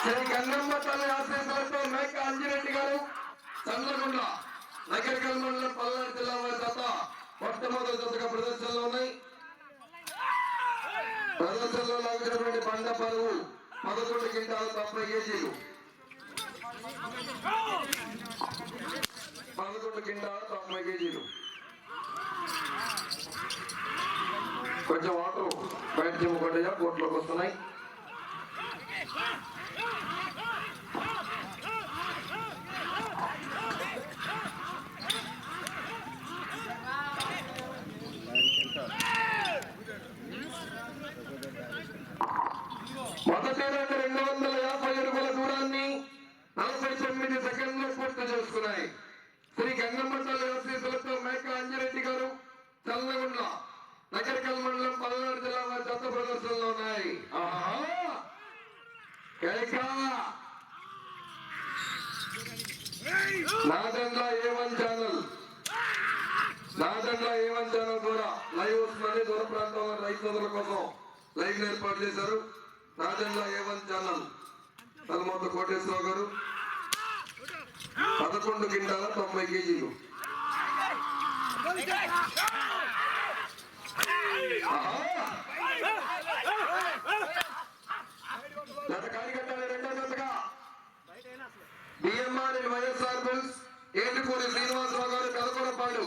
శ్రీ గంగమ్మ తల్లి ఆశీస్సులతో మేక అంజిరెడ్డి గారు చంద్రగుండ నగరికల్ మండలం పల్నాడు జిల్లా వారి జత మొట్టమొదటి జతగా ప్రదర్శనలో ఉన్నాయి. ప్రదర్శనలో లాగినటువంటి బండ పరువు పదకొండు క్వింటాలు తొంభై కేజీలు. పదకొండు క్వింటాలు తొంభై కేజీలు. కొంచెం వాటర్ బయట చిమ్ముకుంటాయా కోట్లోకి వస్తున్నాయి మొదటి రెండు రెండు వందల యాభై అడుగుల దూరాన్ని నలభై తొమ్మిది సెకండ్లు పూర్తి చేసుకున్నాయి శ్రీ గంగమ్మ తల్లి ఆశీస్సులతో మేక అంజిరెడ్డి గారు చల్లగుండ్ల నగరికల్ మండలం పల్నాడు జిల్లా వారి జత ప్రదర్శనలో ఉన్నాయి ఆహా! కేక! Nadendla A one channel Nadendla A one channel ద్వారా లైవ్ వస్తుందని దూర ప్రాంతంలో రైతు సోదరుల కోసం లైవ్ ఏర్పాటు చేశారు. Rajanna A one channel. Talamutha Koteswararao గారు. పదకొండు గింటాల తొంభై కేజీలు. గత కార్యకర్తలు రెండో BMR and YSR bills Etukuri Srinivasarao గారు పెదకొడపాడు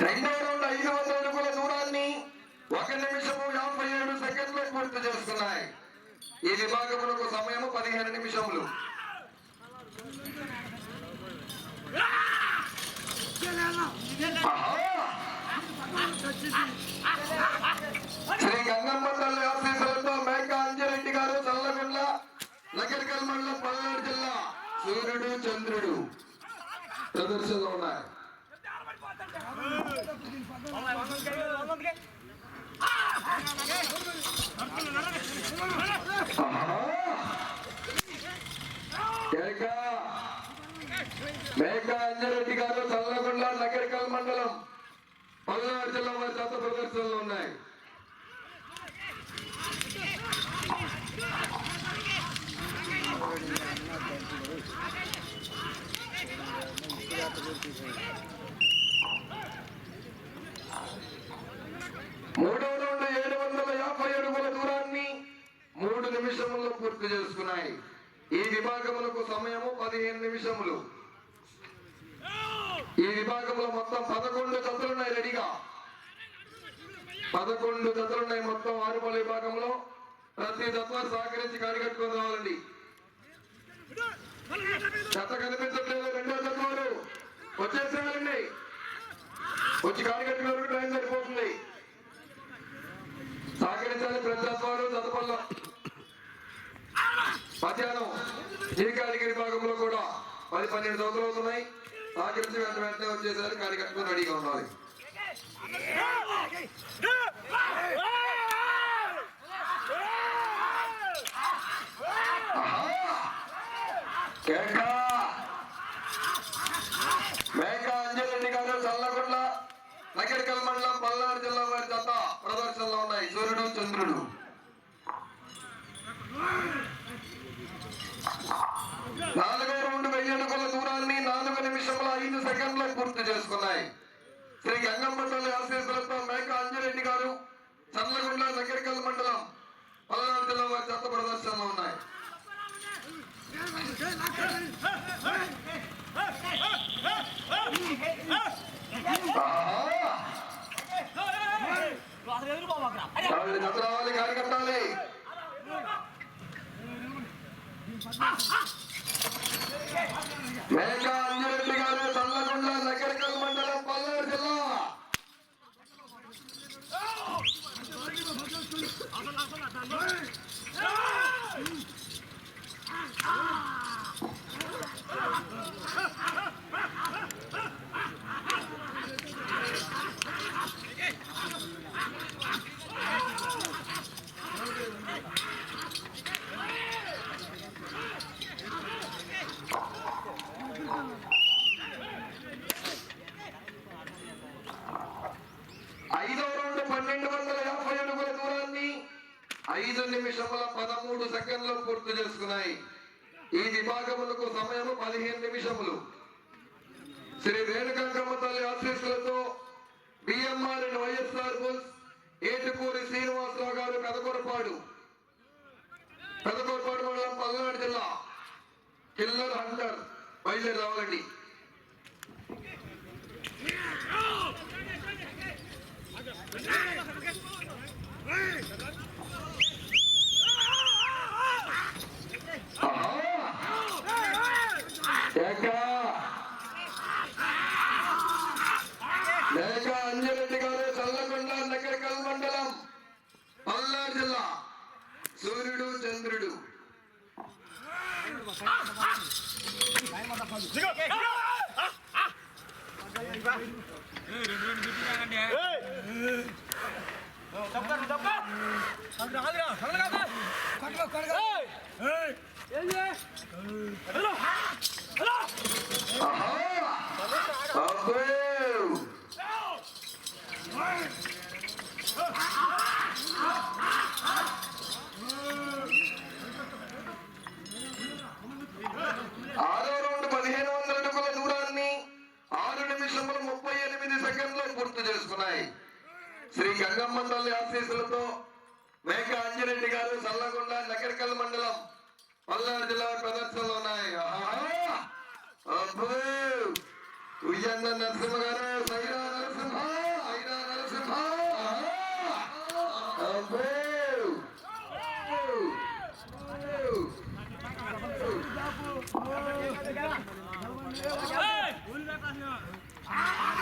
రెండో రౌండ్ ఐదు వందల అడుగుల దూరాన్ని ఒక నిమిషము యాభై ఏడు సెకండ్లు పూర్తి చేస్తున్నాయి ఈ విభాగములకు సమయం పదిహేను నిమిషములు ఆహా! శ్రీ గంగమ్మ తల్లి ఆశీస్సులతో మేక అంజిరెడ్డి గారు చల్లగుండ్ల నగరికల్ మండలం పల్నాడు జిల్లా సూర్యుడు చంద్రుడు ప్రదర్శనలో ఉన్నాయి ఆహా! మేక గారు చల్లగుండ్ల నగరికల్ మండలం. పల్నాడు జిల్లా వారి జత ప్రదర్శనలు ఉన్నాయి మూడవ రౌండ్ ఏడు వందల యాభై అడుగుల దూరాన్ని మూడు నిమిషముల్లో పూర్తి చేసుకున్నాయి ఈ విభాగములకు సమయము పదిహేను నిమిషములు. ఈ విభాగంలో మొత్తం పదకొండు జతలున్నాయి రెడీగా. పదకొండు జతలున్నాయి మొత్తం ఆరుపల్లి విభాగంలో. ప్రతి జత సహకరించి కాడిగట్టుకొని రావాలండి. జత కనిపించట్లేదు రెండో జత వారు వచ్చేసేయాలండి వచ్చి కాడిగట్టుకునే వరకు టైం సరిపోతుంది. సహకరించాలి ప్రతి జత వారు జతపల్లో మధ్యాహ్నం నీకాడిగిరి భాగంలో కూడా పది పన్నెండు సంవత్సరాలు అవుతున్నాయి. సహకరించి వెంట వెంటనే వచ్చేసరికి కార్యకర్తలు రెడీగా ఉండాలి ఆహా! కేక! మేక అంజరెడ్డి గారు చల్లగుండ్ల నగరికల్ మండలం పల్నాడు జిల్లా వారి జత ప్రదర్శనలో ఉన్నాయి సూర్యుడు చంద్రుడు నాలుగో రౌండ్ వెయ్యి అడుగుల దూరాన్ని నాలుగు నిమిషముల ఐదు సెకండ్లు పూర్తి చేసుకున్నాయి శ్రీ గంగమ్మ తల్లి ఆశీస్సులతో మేక అంజిరెడ్డి గారు చల్లగుండ నగరికల్ మండలం పల్నాడు జిల్లా వారి చెత్త ప్రదర్శనలో ఉన్నాయి చేసుకున్నాయి. ఈ విభాగములకు సమయం పదిహేను నిమిషములు. శ్రీ రేణుకాంకమ్మ తల్లి ఆశీస్సులతో BMR and YSR bulls Etukuri Srinivasarao గారు పెదకొరపాడు. పెదకొరపాడు మండలం పల్నాడు జిల్లా. కిల్లర్ హంటర్ బయలుదేరి రావాలండి లేక లేక అంజరెడ్డి గారు చల్లకొండ నగరకల్ మండలం పల్నాడు జిల్లా సూర్యుడు చంద్రుడు ఆహా! అబ్బో! ఆరో రౌండ్ పదిహేను వందల అడుగుల దూరాన్ని ఆరు నిమిషముల ముప్పై ఎనిమిది సెకండ్లు పూర్తి చేసుకున్నాయి శ్రీ గంగమ్మ తల్లి ఆశీస్సులతో మేక అంజిరెడ్డి గారు సల్లగొండ నగరికల్ మండలం పల్నాడు జిల్లా ప్రదర్శనలో ఉన్నాయి! ఉయ్యన్న నరసింహ గారు సైరా నరసింహ ఐరా నరసింహ ఆహా!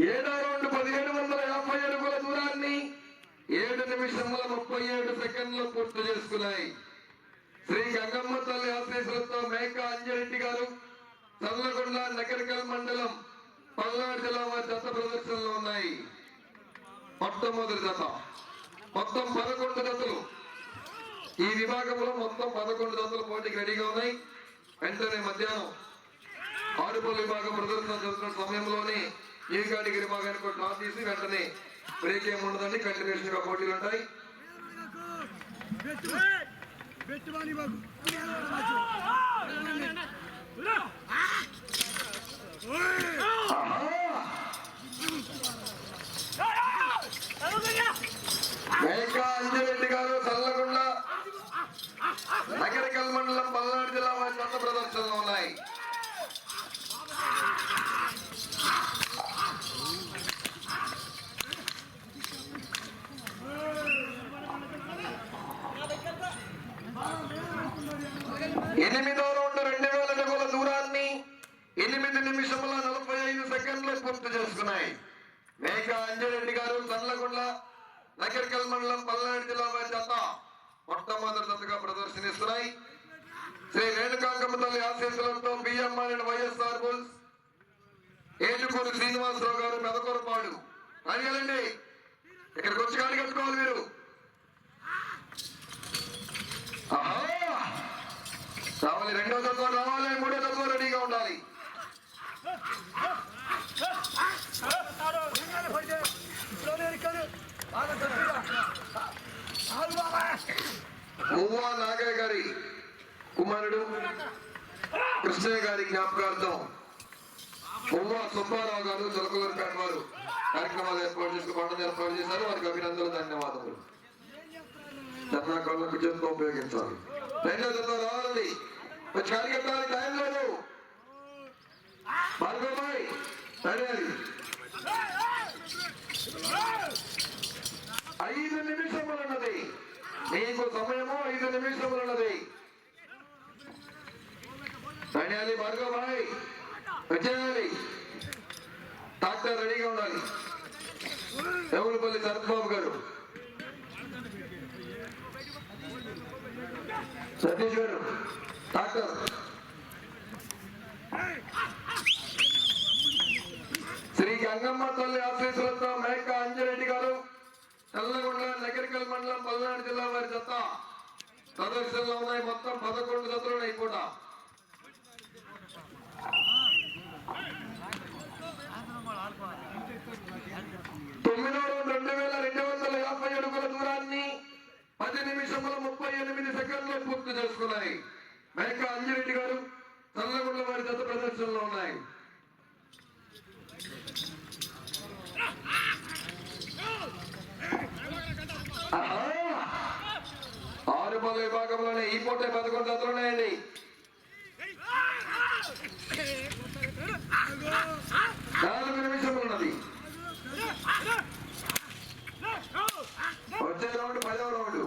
ఏడో రౌండ్ పదిహేడు వందల యాభై అడుగుల దూరాన్ని ఏడు నిమిషముల ముప్పై ఏడు సెకండ్లు పూర్తి చేసుకున్నాయి. శ్రీ గంగమ్మ తల్లి ఆశీస్సులతో మేక అంజరెడ్డి గారు చల్లగొండ నగరికల్ మండలం పల్నాడు జిల్లా వారి దత్త ప్రదర్శనలో ఉన్నాయి. మొట్టమొదటి జత. మొత్తం పదకొండు దత్తలు ఈ విభాగంలో మొత్తం పదకొండు దత్తలు పోటీకి రెడీగా ఉన్నాయి. వెంటనే మధ్యాహ్నం ఆరుపల్లి విభాగం ప్రదర్శన జరుగుతున్న సమయంలోనే ఈ కేటగిరీ విభాగానికి ఒక టాస్ తీసి వెంటనే బ్రేక్ ఏమి ఉండదండి. కంటిన్యూషన్గా పోటీలు ఉంటాయి. అంజిరెడ్డి గారు చల్లగుండ నగరికల్ మండలం పల్నాడు జిల్లా వారి కొత్త ప్రదర్శనలు ఉన్నాయి ఎనిమిదో రౌండ్ రెండు వేల అడుగుల దూరాన్ని ఎనిమిది నిమిషముల నలభై ఐదు సెకండ్లు పూర్తి చేసుకున్నాయి మేక అంజరెడ్డి గారు చల్లగుండ నగరికల్ మండలం పల్నాడు జిల్లా వారి జత మొట్టమొదటి జతగా ప్రదర్శనిస్తున్నాయి శ్రీ రేణుకాంకమ్మ తల్లి ఆశీస్సులతో BMR and YSR bulls Etukuru Srinivasarao గారు మెదకొరపాడు. అడిగాలండి ఇక్కడికి వచ్చి కాడి కట్టుకోవాలి మీరు! రావాలి రెండో తత్వం రావాలి మూడో తత్వం రెడీగా ఉండాలి. మువ్వా నాగయ్య గారి కుమారుడు కృష్ణయ్య గారి జ్ఞాపకార్థం మువ్వా సుబ్బారావు గారు చిలకలూరుపేట వారు కార్యక్రమాలు ఏర్పాటు చేసి పండుగ ఏర్పాటు చేశారు. వారికి అభినందనలు ధన్యవాదములు. ధర్నాకాలను విజయంతో ఉపయోగించాలి. రెండో జత రావాలండి. వచ్చి కార్యకర్తలు టైం లేదు. భార్గవబాయ్ రెడీ ఐదు నిమిషములున్నది. నీకు సమయము ఐదు నిమిషములున్నది. చేయాలి భార్గవ్ వచ్చేయాలి డాక్టర్ రెడీగా ఉండాలి. ఎవరిపల్లి శరత్ బాబు గారు. సతీష్ గారు డాక్టర్ శ్రీ గంగమ్మ తల్లి ఆశీస్సులతో మేక అంజిరెడ్డి గారు తెల్లగొండ నగరికల్ మండలం పల్నాడు జిల్లా వారి జత. ప్రదర్శనలో ఉన్నాయి మొత్తం పదకొండు జతలు ఉన్నాయి కూడా తొమ్మిదో రోజు రెండు వేల రెండు వందల యాభై అడుగుల దూరాన్ని పది నిమిషముల ముప్పై ఎనిమిది సెకండ్లు పూర్తి చేసుకున్నాయి. మేక అంజిరెడ్డి గారు చల్లగొండ వారి జత ప్రదర్శనలో ఉన్నాయి. ఆరు పదవి భాగంలోనే ఈ పూట పదకొండు జతలు ఉన్నాయండి నాలుగు నిమిషములు ఉన్నది వచ్చే రౌండ్ పదవ రౌండ్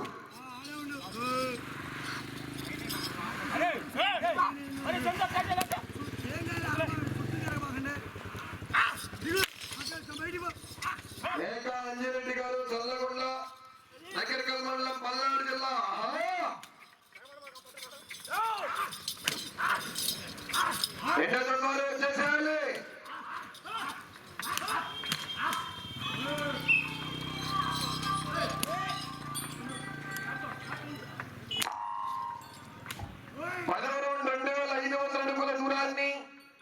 మేక అంజిరెడ్డి గారు నగరికల్ మండలం పల్నాడు జిల్లా ఆహా! రెండో తొమ్మిది వచ్చేసేయాలి పదవ రౌండ్ రెండు వేల ఐదు వందల అడుగుల దూరాన్ని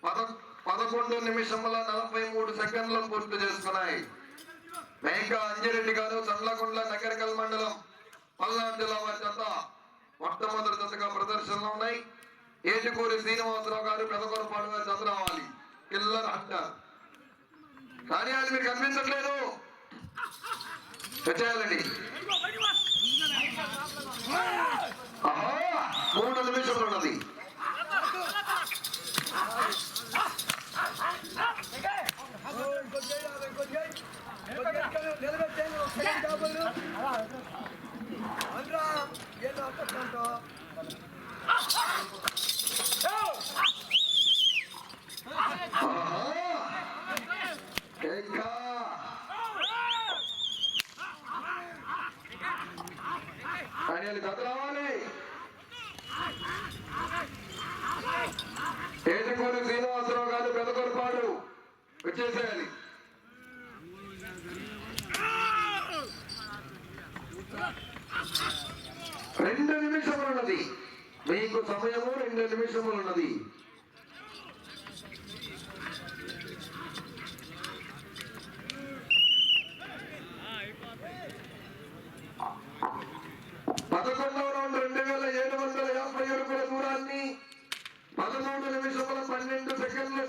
పద పదకొండు నిమిషముల నలభై మూడు సెకండ్లు పూర్తి చేసుకున్నాయి. మేక అంజిరెడ్డి గారు చండ్లకొండ నగరకల్ మండలం పల్నాడు జిల్లా వారి జత మొట్టమొదటి జతగా ప్రదర్శనలో ఉన్నాయి. ఏటుకూరి శ్రీనివాసరావు గారు పెదకొరపాడు గారు జత రావాలి. పిల్లలు అంటారు కానీ అది మీరు కనిపించట్లేదు. చేయాలండి మూడు నిమిషంలో ఉన్నది ఆహా ఇంకా కానీ అది కథ రావాలి ఏటుకూరి శ్రీనివాసరావు గారు పెదకొరపాడు వచ్చేసేయాలి. రెండు నిమిషములు ఉన్నది మీకు సమయము రెండు నిమిషములు ఉన్నది పదకొండవ రౌండ్ రెండు వేల ఏడు వందల యాభై అడుగుల దూరాన్ని పదమూడు నిమిషముల పన్నెండు సెకండ్లు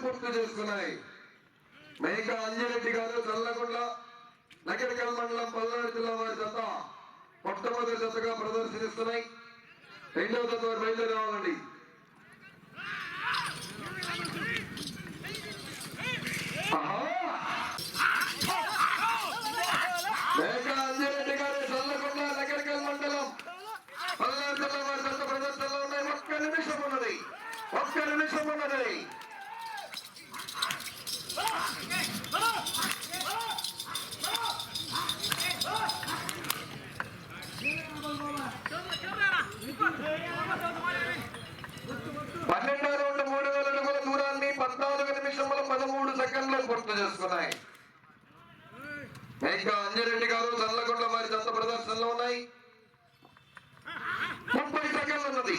పూర్తి మేక అంజిరెడ్డి గారు చల్లకొండ నగరికల్ మండలం పల్నాడు జిల్లా వారి జత మొట్టమొదటి జతగా ప్రదర్శనిస్తున్నాయి రెండవ జత వారు బయలుదేరి రావాలండి ఆహా! మేక అంజిరెడ్డి గారు చల్లకొండ నగరికల్ మండలం పల్నాడు జిల్లా వారి జత ప్రదర్శనలో ఉన్నాయి ఒక్క నిమిషం ఉన్నది ఒక్క నిమిషం ఉన్నది పన్నెండో రౌండ్ మూడు వేల అడుగుల దూరాన్ని పద్నాలుగు నిమిషముల పదమూడు సెకండ్లు పూర్తి చేసుకున్నాయి ఇంకా అంజిరెడ్డి గారు చల్లగొండ వారి జత ప్రదర్శనలో ఉన్నాయి ముప్పై సెకండ్లు ఉన్నది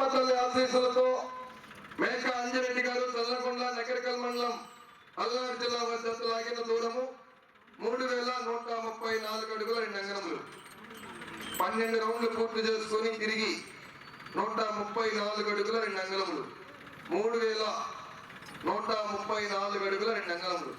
తల్లి ఆశీస్సులతో మేక అంజిరెడ్డి గారు చల్లకొండ నగరికల్ మండలం అల్లారు జిల్లా వద్ద లాగిన దూరము మూడు వేల నూట ముప్పై నాలుగు అడుగుల రెండు అంగనములు పన్నెండు రౌండ్లు పూర్తి చేసుకొని తిరిగి నూట ముప్పై నాలుగు అడుగుల రెండు అంగనములు మూడు వేల నూట ముప్పై నాలుగు అడుగుల రెండు అంగనములు